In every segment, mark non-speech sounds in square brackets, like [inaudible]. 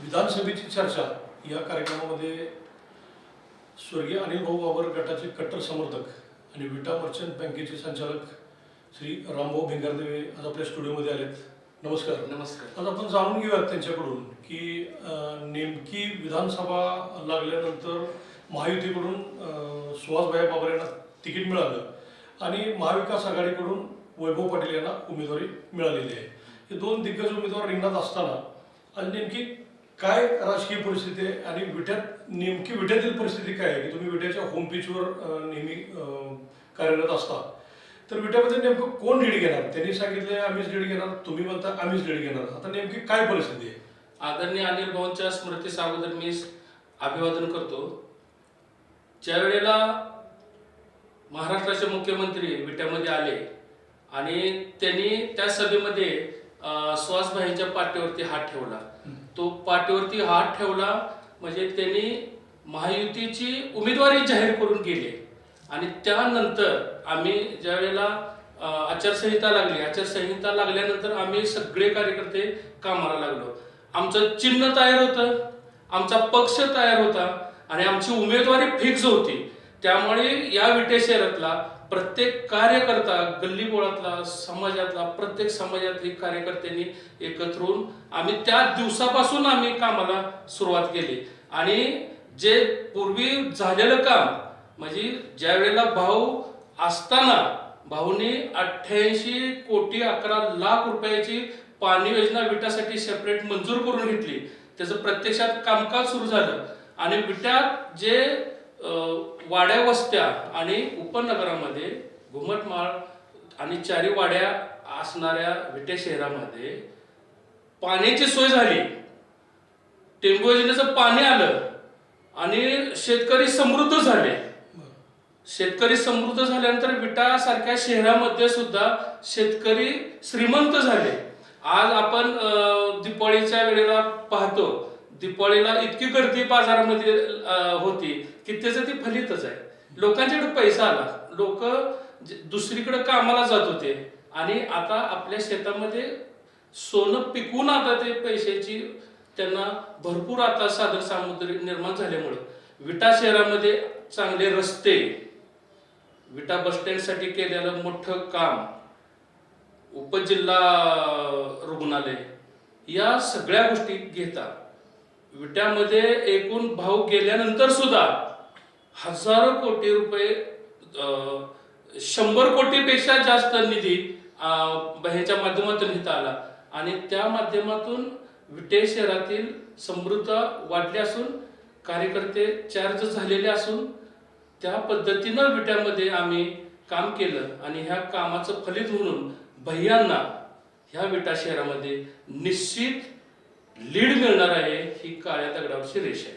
विधानसभेची चर्चा या कार्यक्रमामध्ये स्वर्गीय अनिल भाऊ बाबर गटाचे कट्टर समर्थक आणि विटा मर्चंट बँकेचे संचालक श्री रामभाऊ भिंगारदेवे आज आपल्या स्टुडिओमध्ये आलेत. नमस्कार. नमस्कार. आज आपण जाणून घेऊयात त्यांच्याकडून की नेमकी विधानसभा लागल्यानंतर महायुतीकडून सुहासभाई बाबर यांना तिकीट मिळालं आणि महाविकास आघाडीकडून वैभव पाटील यांना उमेदवारी मिळालेली आहे. हे दोन दिग्गज उमेदवार रिंगणात असताना आज नेमकी काय राजकीय परिस्थिती आहे आणि विट्यात नेमकी विट्यातील परिस्थिती काय आहे? की तुम्ही विट्याच्या होम पेजवर नेहमी कार्यरत असता. तर विट्यामध्ये नेमकं कोण लीड घेणार? त्यांनी सांगितलं आम्हीच लीड घेणार. तुम्ही म्हणता आम्हीच लीड घेणार. आता नेमकी काय परिस्थिती आहे? आदरणीय अनिल भाऊंच्या स्मृतीस अगोदर मी अभिवादन करतो. ज्या वेळेला महाराष्ट्राचे मुख्यमंत्री विट्यामध्ये आले आणि त्यांनी त्या सभेमध्ये सुहासभाईंच्या पाठीवरती हात ठेवला तो पाठीवरती हात ठेवला म्हणजे त्यांनी महायुतीची उमेदवारी जाहीर करून गेली. आणि त्यानंतर आम्ही ज्या वेळेला आचारसंहिता लागली आचारसंहिता लागल्यानंतर आम्ही सगळे कार्यकर्ते कामाला लागलो. आमचं चिन्ह तयार होतं आमचा पक्ष तयार होता आणि आमची उमेदवारी फिक्स होती. त्यामुळे या विटे शहरातला प्रत्येक कार्यकर्ता गल्लीबोळातला समाजातला प्रत्येक समाजातली कार्यकर्त्यांनी एकत्र होऊन आम्ही त्या दिवसापासून आम्ही कामाला सुरुवात केली. आणि जे पूर्वी झालेलं काम म्हणजे ज्या वेळेला भाऊ असताना भाऊने अठ्ठ्याऐंशी कोटी अकरा लाख रुपयाची पाणी योजना विटासाठी सेपरेट मंजूर करून घेतली. त्याचं प्रत्यक्षात कामकाज सुरू झालं. आणि विट्यात जे वाड्या वस्त्या आणि उपनगरामध्ये घुमटमाळ आणि चारी वाड्या असणाऱ्या विटे शहरामध्ये पाण्याची सोय झाली. टेंबू योजनेचं पाणी आलं आणि शेतकरी समृद्ध झाले. शेतकरी समृद्ध झाल्यानंतर विटा सारख्या शहरामध्ये सुद्धा शेतकरी श्रीमंत झाले. आज आपण दिपाळीच्या वेळेला पाहतो दिपाळीला इतकी गर्दी बाजारामध्ये होती की त्याचं ते फलितच आहे. लोकांच्याकडे पैसा आला. लोक दुसरीकडे कामाला जात होते. आणि आता आपल्या शेतामध्ये सोनं पिकून आता ते पैशाची त्यांना भरपूर आता साधन सामुद्री निर्माण झाल्यामुळं. विटा शहरामध्ये चांगले रस्ते. विटा बस स्टँडसाठी केलेलं मोठं काम. उपजिल्हा रुग्णालय. या सगळ्या गोष्टी घेता विट्यामध्ये एकूण भाव गेल्यानंतर सुद्धा हजारो कोटी रुपये शंभर कोटीपेक्षा जास्त निधी ह्याच्या माध्यमातून घेता आला. आणि त्या माध्यमातून विटे शहरातील समृद्ध वाढली असून कार्यकर्ते चार्ज झालेले असून त्या पद्धतीनं विट्यामध्ये आम्ही काम केलं. आणि ह्या कामाचं फलित म्हणून भैयांना ह्या विटा शहरामध्ये निश्चित लीड मिळणार आहे ही काळ्या दगडावरची रेष आहे.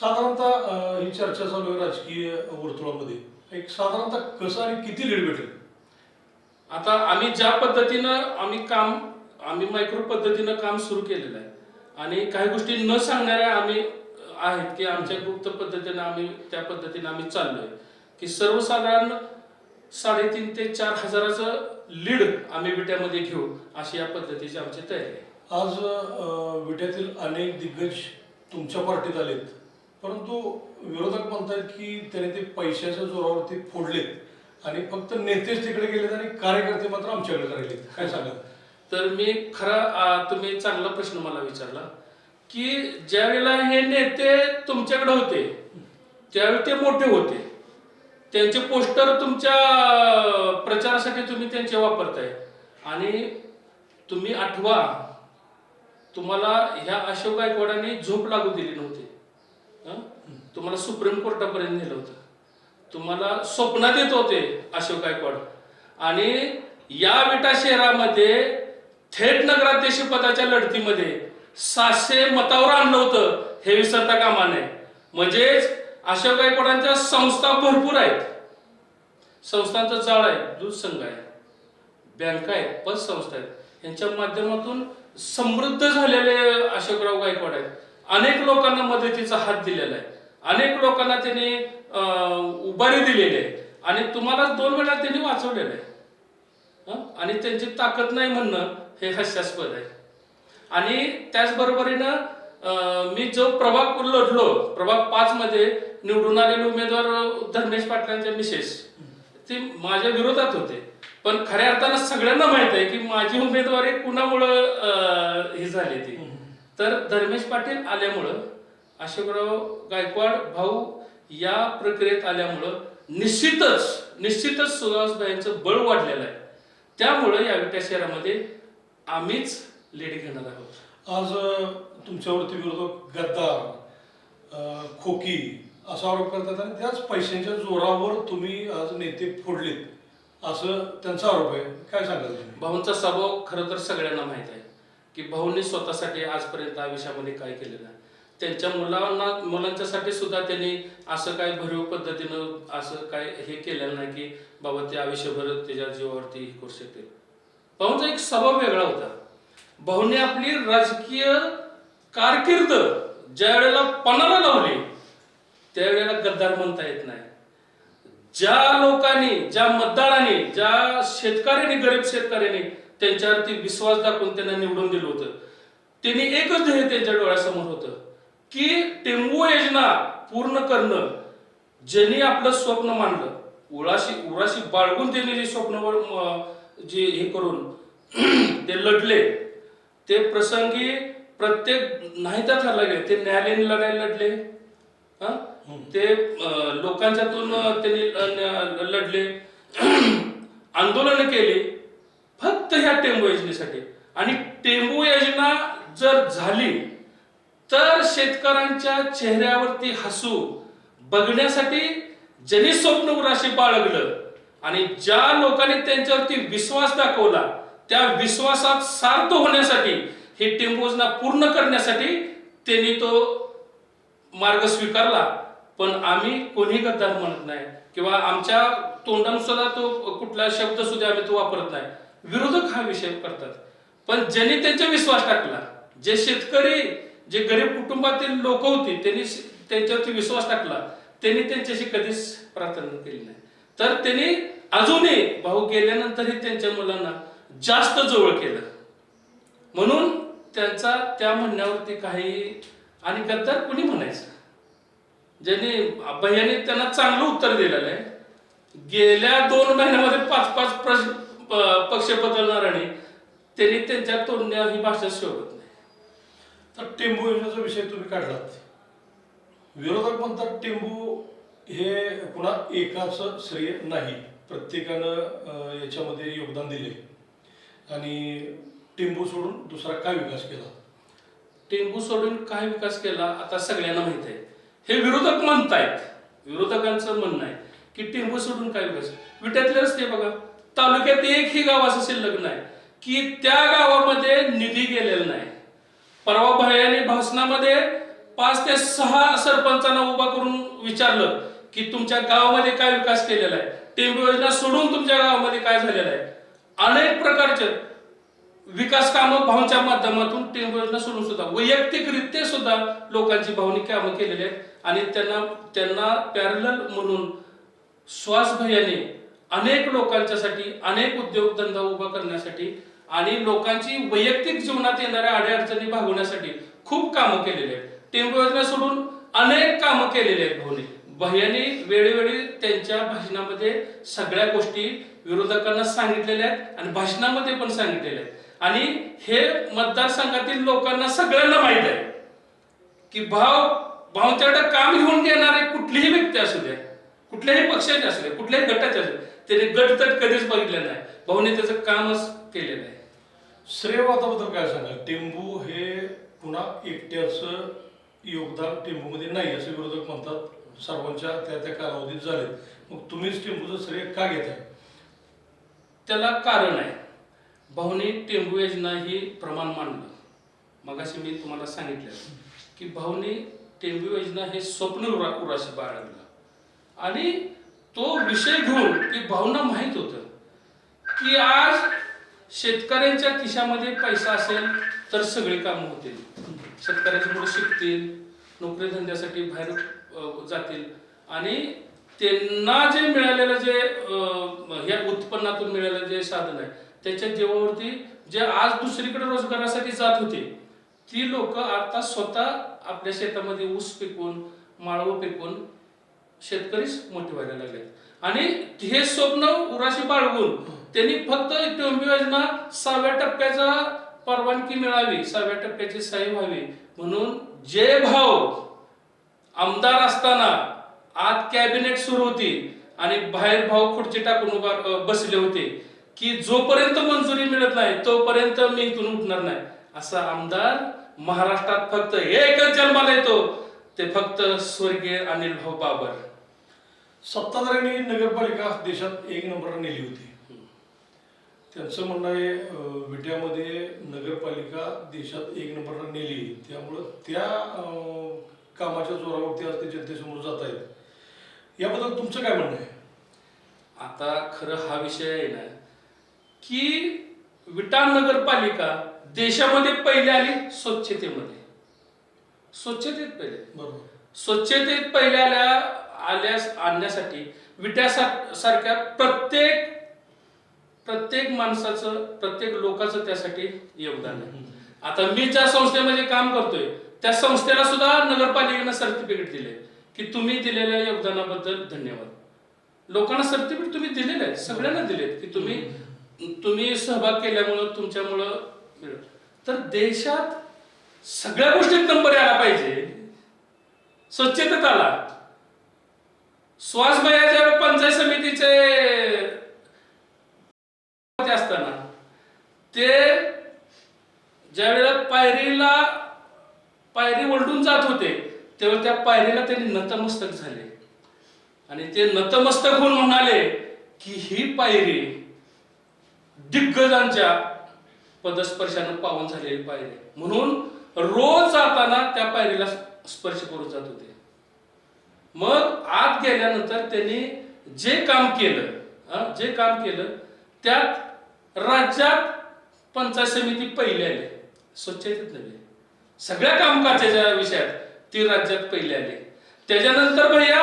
साधारणतः अ, ही चर्चा चालू आहे राजकीय वर्तुळामध्ये. एक साधारणतः कसं आणि किती लीड भेटेल? आता आम्ही ज्या पद्धतीनं आम्ही काम आम्ही मायक्रो पद्धतीनं काम सुरू केलेलं आहे आणि काही गोष्टी न सांगणाऱ्या आम्ही आहेत की आमच्या गुप्त पद्धतीनं आम्ही त्या पद्धतीनं आम्ही चाललोय. की सर्वसाधारण साडेतीन ते चार हजाराचं लीड आम्ही विट्यामध्ये घेऊ अशी या पद्धतीची आमची तयारी आहे. आज विट्यातील अनेक दिग्गज तुमच्या पार्टीत आलेत. परंतु विरोधक म्हणतात की त्याने ते पैशाच्या जोरावरती फोडलेत आणि फक्त नेतेच तिकडे गेलेत आणि कार्यकर्ते मात्र आमच्याकडे राहिलेत. काय सांगा तर मी खरा तुम्ही चांगला प्रश्न मला विचारला की ज्यावेळेला हे नेते तुमच्याकडे होते त्यावेळी ते मोठे होते. त्यांचे पोस्टर तुमच्या प्रचारासाठी तुम्ही त्यांचे वापरताय. आणि तुम्ही आठवा तुम्हाला ह्या अशोक गायकवाडांनी झोप लागू दिली नव्हती. तुम्हाला सुप्रीम कोर्टापर्यंत नेलं होतं. तुम्हाला स्वप्नात येत होते अशोक गायकवाड. आणि या विटा शहरामध्ये थेट नगराध्यक्ष पदाच्या लढतीमध्ये सातशे मतावर आणलं होतं हे विसरता कामा नये. म्हणजेच अशोक गायकवाडांच्या संस्था भरपूर आहेत. संस्थांचं जाळ आहे दूध संघ आहे. बँका आहेत पतसंस्था आहेत. यांच्या माध्यमातून समृद्ध झालेले अशोकराव गायकवाड आहेत. अनेक लोकांना मदतीचा हात दिलेला आहे. अनेक लोकांना त्यांनी उभारी दिलेली आहे. आणि तुम्हाला दोन वेळा त्यांनी वाचवलेलं आहे. आणि त्यांची ताकद नाही म्हणणं हे हास्यास्पद आहे. आणि त्याचबरोबरीनं मी जो प्रभाग लढलो प्रभाग पाच मध्ये निवडून आलेले उमेदवार धर्मेश पाटलांच्या मिसेस ते माझ्या विरोधात होते. पण खऱ्या अर्थानं सगळ्यांना माहीत आहे की माझी उमेदवारी कुणामुळं ही झाली ती? तर धर्मेश पाटील आल्यामुळं अशोकराव गायकवाड भाऊ या प्रक्रियेत आल्यामुळं निश्चितच निश्चितच सुहासभाईंचं बळ वाढलेलं आहे. त्यामुळं या विटा शहरामध्ये आम्हीच लीड घेणार आहोत. आज तुमच्यावरती विरोधक गद्दार खोकी असा आरोप करतात आणि त्याच पैशांच्या जोरावर तुम्ही आज नेते फोडलेत. असं त्यांचा आरोप आहे. काय सांगाल तुम्ही? भाऊंचा स्वभाव खरं तर सगळ्यांना माहीत आहे. की भाऊंनी स्वतःसाठी आजपर्यंत आयुष्यामध्ये काय केलेलं आहे. त्यांच्या मुलांना मुलांच्यासाठी सुद्धा त्यांनी असं काय भरीव पद्धतीनं असं काय हे केलेलं नाही की बाबा ते आयुष्यभर त्याच्या जीवावरती हे करू शकतील. भाऊंचा एक स्वभाव वेगळा होता. भाऊने आपली राजकीय कारकीर्द ज्या वेळेला पणाला लावली त्यावेळेला गद्दार म्हणता येत नाही. ज्या लोकांनी ज्या मतदारांनी ज्या शेतकऱ्यांनी गरीब शेतकऱ्यांनी त्यांच्यावरती विश्वास दाखवून त्यांना निवडून दिलं होतं त्यांनी एकच ध्येय त्यांच्या डोळ्यासमोर होतं की टेंबू योजना पूर्ण करणं. ज्यांनी आपलं स्वप्न मांडलं उराशी उराशी बाळगून त्यांनी जे स्वप्न जे हे करून [clears throat] ते लढले. ते प्रसंगी प्रत्येक नाही तर ठरला गेले ते न्यायालयीन लढायला लढले. ते लोकांच्यातून त्यांनी लढले. [clears throat] आंदोलन केली. फक्त ह्या टेंबू योजनेसाठी. आणि टेंबू योजना जर झाली तर शेतकऱ्यांच्या चेहऱ्यावरती हसू बघण्यासाठी ज्यांनी स्वप्न उराशी बाळगलं आणि ज्या लोकांनी त्यांच्यावरती विश्वास दाखवला त्या विश्वासात सार्थ होण्यासाठी ही टेंबू योजना पूर्ण करण्यासाठी त्यांनी तो मार्ग स्वीकारला पण आम्ही कोणी गद्दार म्हणत नाही. किंवा आमच्या तोंडानं सुद्धा तो कुठला शब्द सुद्धा आम्ही तो वापरत नाही. विरोधक हा विषय करतात. पण ज्यांनी त्यांचा विश्वास टाकला जे शेतकरी जे गरीब कुटुंबातील लोक होती त्यांनी त्यांच्यावरती विश्वास टाकला त्यांनी त्यांच्याशी कधीच प्रार्थना केली नाही. तर त्यांनी अजूनही भाऊ गेल्यानंतरही त्यांच्या मुलांना जास्त जवळ केलं. म्हणून त्यांचा त्या म्हणण्यावरती काही आणि गद्दार कुणी म्हणायचं? ज्यांनी भैयाने त्यांना चांगलं उत्तर दिलेलं आहे. गेल्या दोन महिन्यामध्ये पाच पाच प्रश्न प- पक्ष बदलणाऱ्याने त्यांनी त्यांच्या तोंडण्या ही भाषा शोधत नाही. तर टेंबू योजनेचा विषय तुम्ही काढलात. विरोधक म्हणतात टेंबू हे कुणा एकाचं श्रेय नाही. प्रत्येकानं याच्यामध्ये योगदान दिले आणि टेंबू सोडून दुसरा काय विकास केला? टेंबू सोडून काय विकास केला आता सगळ्यांना माहीत आहे. हे विरोधक म्हणतायत. विरोधकांचं म्हणणं आहे की टेंबू सोडून काय विकास? विट्यातले रस्ते बघा. तालुक्यात एकही गाव असं शिल्लक नाही की त्या गावामध्ये निधी गेलेला नाही. परवा भयाने भाषणामध्ये पाच ते सहा सरपंचांना उभा करून विचारलं की तुमच्या गावामध्ये काय विकास केलेला आहे? टेंबू योजना सोडून तुमच्या गावामध्ये काय झालेलं आहे? अनेक प्रकारचे विकास कामं भाऊंच्या माध्यमातून टेंबू योजना सोडून सुद्धा वैयक्तिकरित्या सुद्धा लोकांची भावनी कामं केलेली आहेत. आणि त्यांना त्यांना पॅरल म्हणून श्वासभयाने अनेक लोकांच्यासाठी अनेक उद्योगधंदा उभा करण्यासाठी आणि लोकांची वैयक्तिक जीवनात येणाऱ्या अडीअडचणी भागवण्यासाठी खूप कामं केलेली आहेत. टेंबू योजना सोडून अनेक कामं केलेली आहेत भाऊने. भैयाने वेळोवेळी त्यांच्या भाषणामध्ये सगळ्या गोष्टी विरोधकांना सांगितलेल्या आहेत आणि भाषणामध्ये पण सांगितलेल्या आहेत. आणि हे मतदारसंघातील लोकांना सगळ्यांना माहीत आहे की भाव भावच्याकडे काम घेऊन घेणारे कुठलीही व्यक्ती असू द्या कुठल्याही पक्षाचे असू द्या कुठल्याही गटाचे असू त्याने गट तर कधीच बघितलं नाही. भाऊने त्याचं कामच केलेलं आहे. श्रेयवादाबद्दल काय सांगाल? टेंबू हे पुन्हा एकट्याचं योगदान टेंबूमध्ये नाही असे विरोधक म्हणतात. सर्वांच्या त्या त्या कालावधीत झाले मग तुम्हीच टेंबूचं श्रेय का घेताय? त्याला कारण आहे. भाऊनी टेंबू योजना ही प्रमाण मांडलं. मगाशी मी तुम्हाला सांगितलं की भाऊनी टेंबू योजना हे स्वप्न उरा उराशी बाळगलं. आणि तो विषय घेऊन की भावना माहीत होतं की आज शेतकऱ्यांच्या खिशामध्ये पैसा असेल तर सगळी कामं होतील. शेतकऱ्याचे मुलं शिकतील नोकरी धंद्यासाठी बाहेर जातील. आणि त्यांना जे मिळालेलं जे या ह्या उत्पन्नातून मिळालेलं जे साधन आहे त्याच्या जीवावरती जे आज दुसरीकडे रोजगारासाठी जात होते ती लोक आता स्वतः आपल्या शेतामध्ये ऊस पिकवून माळवं पिकवून शेतकरीच मोठे व्हायला लागले आणि हे स्वप्न उराशी बाळगून त्यांनी फक्त टोंबी योजना सहाव्या टप्प्याचा परवानगी मिळावी सहाव्या टप्प्याची सही व्हावी. म्हणून जे भाव आमदार असताना आत कॅबिनेट सुरू होती आणि बाहेर भाव खुर्ची टाकून उभा बसले होते की जोपर्यंत मंजुरी मिळत नाही तोपर्यंत मी इथून उठणार नाही. असा आमदार महाराष्ट्रात फक्त एकच जन्माला येतो ते फक्त स्वर्गीय अनिल भाऊ बाबर. सत्ताधाऱ्यांनी नगरपालिका देशात एक नंबरला नेली होती. त्यांचं म्हणणं आहे विट्यामध्ये नगरपालिका देशात एक नंबरला नेली. त्यामुळं त्या कामाच्या जोरावरती आज ते जनतेसमोर जात आहेत. याबद्दल तुमचं काय म्हणणं आहे? आता खरं हा विषय आहे ना की विटा नगरपालिका देशामध्ये पहिले आली स्वच्छतेमध्ये. स्वच्छतेत पहिले. बरोबर. स्वच्छतेत पहिल्या आल्या आल्यास आणण्यासाठी विट्या सा- सारख्या प्रत्येक प्रत्येक माणसाचं प्रत्येक लोकांचं त्यासाठी योगदान आहे. आता मी ज्या संस्थेमध्ये काम करतोय त्या संस्थेला सुद्धा नगरपालिकेनं सर्टिफिकेट दिले की तुम्ही दिलेल्या योगदानाबद्दल धन्यवाद. लोकांना सर्टिफिकेट तुम्ही दिलेलं आहे सगळ्यांना दिलेत की तुम्ही तुम्ही सहभाग केल्यामुळं तुमच्यामुळं तर देशात सगळ्या गोष्टीत नंबर यायला पाहिजे. स्वच्छतेत आला श्वासभयाच्या पंचायत समितीचे असताना ते ज्यावेळेला पायरीला पायरी ओलटून जात होते तेव्हा त्या पायरीला त्यांनी नतमस्तक झाले. आणि ते नतमस्तक होऊन म्हणाले की ही पायरी दिग्गजांच्या पदस्पर्शानं पावन झालेली पायरी. म्हणून रोज जाताना त्या पायरीला स्पर्श करून जात होते. मग आत गेल्यानंतर त्यांनी जे काम केलं जे काम केलं त्यात राज्यात पंचायत समिती पहिले आले. स्वच्छतेत नव्हे सगळ्या कामकाजाच्या विषयात ती राज्यात पहिले आले. त्याच्यानंतर भैया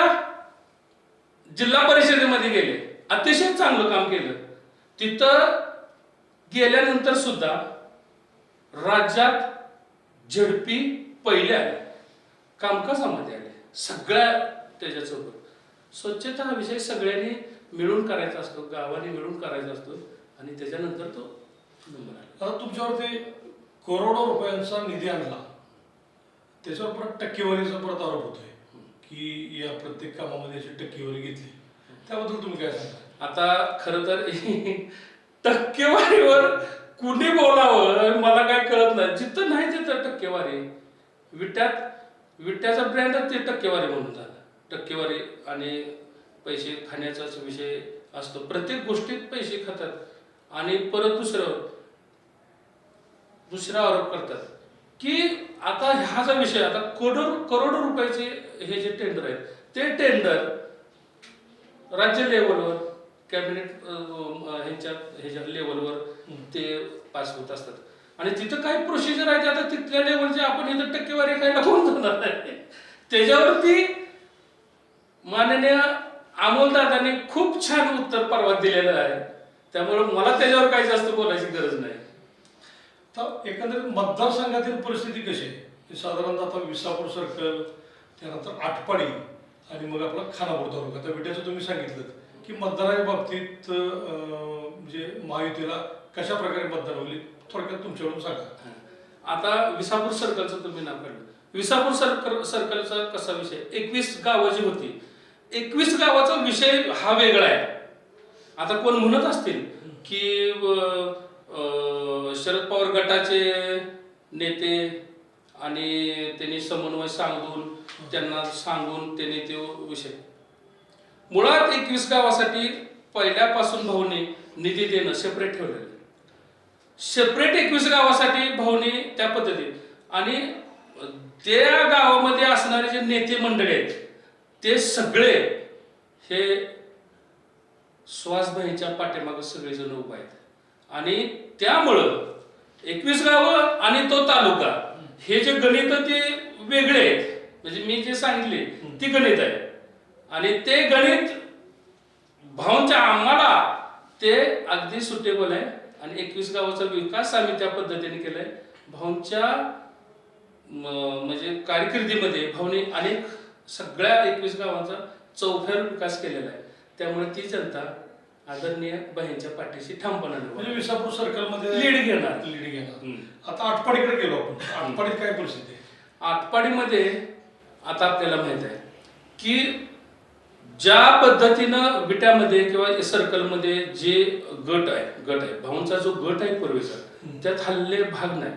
जिल्हा परिषदेमध्ये गेले. अतिशय चांगलं काम केलं. तिथं गेल्यानंतर सुद्धा राज्यात झडपी पहिले आले. कामकाजामध्ये आले. सगळ्या त्याच्यासोबत स्वच्छता हा विषय सगळ्यांनी मिळून करायचा असतो गावाने मिळून करायचा असतो आणि त्याच्यानंतर तो नंबर आला. तुमच्यावरती करोडो रुपयांचा निधी आणला. त्याच्यावर परत टक्केवारीचा परत आरोप होतोय की या प्रत्येक कामामध्ये अशी टक्केवारी घेतली. त्याबद्दल तुम्ही काय सांगा आता खर तर [laughs] टक्केवारीवर कुणी बोलावं मला काय कळत नाही. जिथं नाही तिथं टक्केवारी. विट्यात विट्याचा ब्रँडच ते टक्केवारी म्हणून झाला. टक्केवारी आणि पैसे खाण्याचाच विषय असतो. प्रत्येक गोष्टीत पैसे खातात आणि परत दुसरं दुसरा आरोप करतात की आता हा जो विषय आता करोडो करोडो रुपयाचे हे जे टेंडर आहेत ते टेंडर राज्य लेवलवर कॅबिनेट ह्याच्या ह्याच्या लेवलवर ते पास होत असतात. आणि तिथं काय प्रोसिजर आहे ते आता तिथल्या लेवलचे आपण इथं टक्केवारी खायला कोण जाणार आहे त्याच्यावरती माननीय अमोलदादांनी खूप छान उत्तर परवा दिलेलं आहे. त्यामुळे मला त्याच्यावर काही जास्त बोलायची गरज नाही. तर एकंदरीत मतदारसंघातील परिस्थिती कशी आहे? साधारणतः आता विसापूर सर्कल त्यानंतर आटपाडी आणि मग आपला खानापूर तालुका. आता विट्याचं तुम्ही सांगितलं. की मतदाराच्या बाबतीत म्हणजे महायुतीला कशा प्रकारे मतदान होईल थोडक्यात तुमच्याकडून सांगा. आता विसापूर सर्कलचं तुम्ही नाव काढलं. विसापूर सर्कल सर्कलचा कसा विषय? एकवीस गावं जी होती एकवीस गावाचा विषय हा वेगळा आहे. आता कोण म्हणत असतील की शरद पवार गटाचे नेते आणि त्यांनी समन्वय सांगून त्यांना सांगून त्यांनी तो विषय मुळात एकवीस गावासाठी पहिल्यापासून भाऊने निधी देणं सेपरेट ठेवलेलं सेपरेट एकवीस गावासाठी भाऊने त्या पद्धतीने आणि त्या गावामध्ये असणारे जे नेते मंडळी आहेत ते सगळे हे सुहासभाईच्या पाठीमागं सगळेजण उभे आहेत. आणि त्यामुळं एकवीस गावं आणि तो तालुका हे जे गणित ते वेगळे आहेत. म्हणजे मी जे सांगितले ती गणित आहे आणि ते गणित भाऊंच्या आम्हाला ते अगदी सुटेबल आहे. आणि एकवीस गावाचा विकास आम्ही त्या पद्धतीने केलाय. भाऊंच्या म्हणजे कारकिर्दीमध्ये भाऊने अनेक सगळ्या एकवीस गावांचा चौफेर विकास केलेला आहे. त्यामुळे ती जनता आदरणीय बहिणीच्या पाठीशी ठामपणाने म्हणजे. विसापूर सर्कलमध्ये लीड घेणार. लीड घेणार. आता आटपाडीकडे गेलो आपण. आटपाडीत काय परिस्थिती आहे? आटपाडीमध्ये आता आपल्याला माहीत आहे की ज्या पद्धतीनं विट्यामध्ये किंवा सर्कलमध्ये जे गट आहे गट आहे भाऊंचा जो गट आहे पूर्वीचा त्यात हल्ले भाग नाही.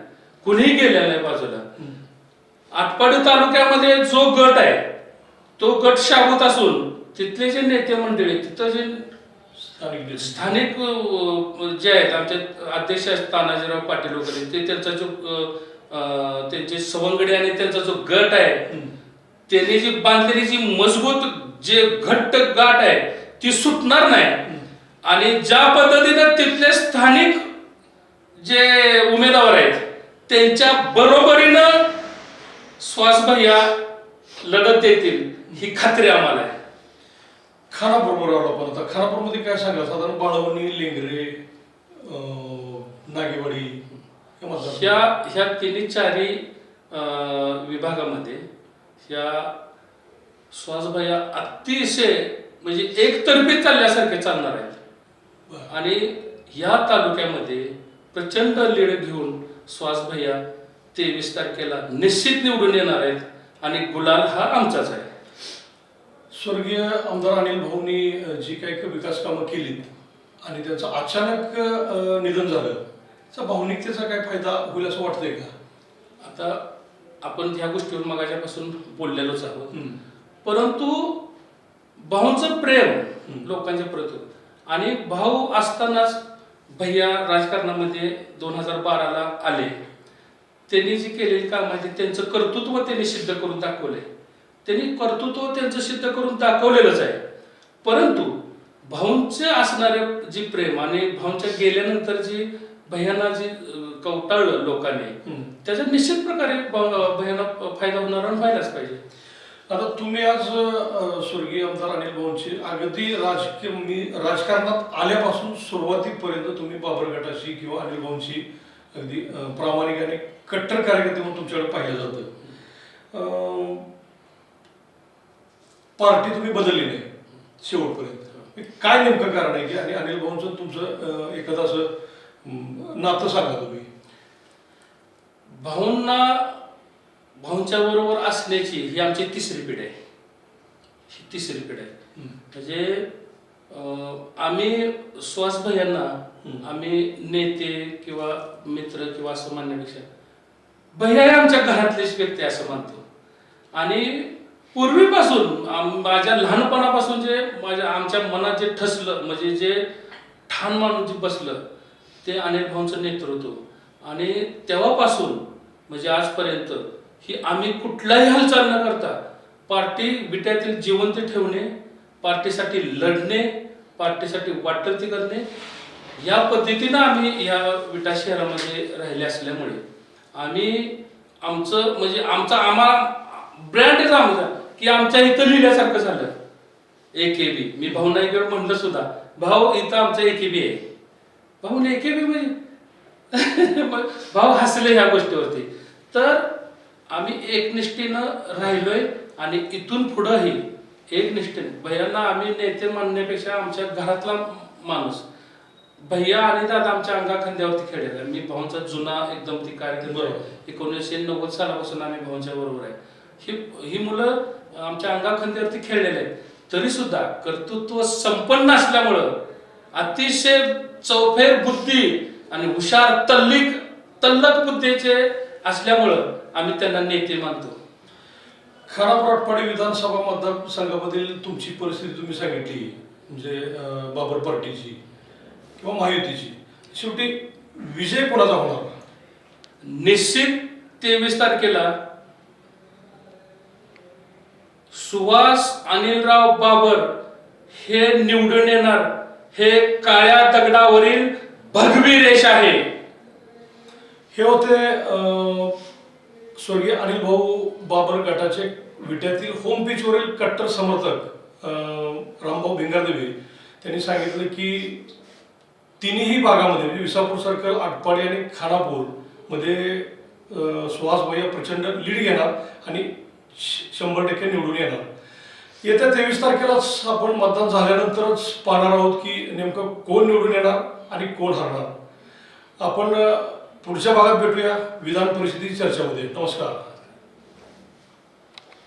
कुणीही गेलेला आहे बाजूला. आटपाडी तालुक्यामध्ये जो गट आहे तो गट शाबूत असून तिथले जे नेते मंडळी तिथं जे स्थानिक जे आहेत आमचे अध्यक्ष आहेत तानाजीराव पाटील वगैरे ते त्यांचा जो त्यांचे सवंगडी आणि त्यांचा जो गट आहे. त्यांनी जी बांधलेली जी मजबूत जे घट्ट गाठ आहे ती सुटणार नाही. आणि ज्या पद्धतीनं तिथले स्थानिक जे उमेदवार आहेत त्यांच्या बरोबरीनं श्वासभैया लढत देतील ही खात्री आम्हाला आहे. खानापूर बरोबर आपण आता खानापूरमध्ये काय सांगा साधारण बाळवणी लेंगरे नागेवाडी ह्या ह्या तिन्ही चारी विभागामध्ये ह्या श्वासभया अतिशय म्हणजे एकतर्फी चालल्यासारखे चालणार आहेत. आणि ह्या तालुक्यामध्ये प्रचंड लीड घेऊन श्वासभैया तेवीस तारखेला निश्चित निवडून येणार आहेत आणि गुलाल हा आमचाच आहे स्वर्गीय आमदार अनिल भाऊंनी जी काही विकास कामं केलीत आणि त्यांचं अचानक निधन झालं त्याचा भावनिकतेचा काय फायदा होईल असं वाटतंय का आता आपण ह्या गोष्टीवर मगाच्यापासून बोललेलोच आहोत. परंतु भाऊंचं प्रेम. लोकांच्या प्रति आणि भाऊ असतानाच भैया राजकारणामध्ये दोन हजार बाराला आले. त्यांनी जी केलेली काम आहे त्यांचं कर्तृत्व त्यांनी सिद्ध करून दाखवले त्यांनी कर्तृत्व त्यांचं सिद्ध करून दाखवलेलंच आहे. परंतु भाऊंचे असणारे जी प्रेम आणि भाऊंच्या गेल्यानंतर जी भैयांना जी कवटाळलं लोकांनी. त्याचा निश्चित प्रकारे भैयांना फायदा होणार व्हायलाच पाहिजे. आता तुम्ही आज स्वर्गीय आमदार अनिल भाऊंची अगदी राजकीय मी राजकारणात आल्यापासून सुरुवातीपर्यंत तुम्ही बाबर गटाशी किंवा अनिल भाऊंची अगदी प्रामाणिक आणि कट्टर कार्यकर्ते म्हणून तुमच्याकडे पाहिलं जातं. अं, पार्टी तुम्ही बदलली नाही शेवटपर्यंत. काय नेमकं कारण आहे की आणि अनिल भाऊंचं तुमचं अं, एखादं असं नातं सांगा तुम्ही. भाऊंना भाऊंच्या बरोबर असण्याची ही आमची तिसरी पिढी आहे ही तिसरी पिढी आहे. म्हणजे आम्ही श्वास भैयांना. आम्ही नेते किंवा मित्र किंवा असं म्हणण्यापेक्षा भैया हे आमच्या घरातलेच व्यक्ती असं मानतो आणि पूर्वीपासून माझ्या लहानपणापासून जे माझ्या आमच्या मनात जे ठसलं म्हणजे जे ठाण मानून जे बसलं ते अनिल भाऊंचं नेतृत्व आणि तेव्हापासून म्हणजे आजपर्यंत ही आम्ही कुठलाही हालचाल न करता पार्टी विट्यातील जिवंत ठेवणे पार्टीसाठी लढणे पार्टीसाठी वाटती करणे या पद्धतीनं आम्ही या विटा शहरामध्ये राहिले असल्यामुळे आम्ही आमचं म्हणजे आमचा आम्हाला ब्रँडच आमचा की आमच्या इथं लिहिल्यासारखं झालं. ए के बी मी भाऊ नाईकडे म्हणलं सुद्धा भाऊ इथं आमचं ए के बी आहे. भाऊ ए के बी म्हणजे? [laughs] भाऊ हसले ह्या गोष्टीवरती. तर आम्ही एकनिष्ठीनं राहिलोय आणि इथून पुढंही एकनिष्ठीने. भैयांना आम्ही नेते मानण्यापेक्षा आमच्या घरातला माणूस. भैया आणि दादा आमच्या अंगा खांद्यावरती खेळलेला मी भाऊंचा जुना एकदम ती कार्यक्रम बरोबर. एकोणीसशे नव्वद सालापासून आम्ही भाऊंच्या बरोबर आहे. ही ही मुलं आमच्या अंगा खांद्यावरती खेळलेले आहेत. तरी सुद्धा कर्तृत्व संपन्न असल्यामुळं अतिशय चौफेर बुद्धी आणि हुशार तल्लिक तल्लक बुद्धीचे असल्यामुळं आम्ही त्यांना नेते मानतो. खराब राटपाडी विधानसभा मतदारसंघामधील तुमची परिस्थिती तुम्ही सांगितली म्हणजे बाबर पार्टीची किंवा महायुतीची. शेवटी विजय कोणाचा होणार? निश्चित तेवीस तारखेला सुहास अनिलराव बाबर हे निवडून येणार. हे काळ्या दगडावरील भगवी रेष आहे. हे होते स्वर्गीय अनिल भाऊ बाबर गटाचे विट्यातील होम पिचवरील कट्टर समर्थक रामभाऊ भिंगादेवी. त्यांनी सांगितलं की तिन्ही भागामध्ये म्हणजे विसापूर सर्कल आटपाडी आणि खानापूरमध्ये सुहास भैया प्रचंड लीड घेणार आणि श- शंभर टक्के निवडून येणार. येत्या तेवीस तारखेलाच आपण मतदान झाल्यानंतरच पाहणार आहोत की नेमकं कोण निवडून येणार आणि कोण हरणार. आपण पुढच्या भागात भेटूया विधान परिषदेची चर्चामध्ये. नमस्कार.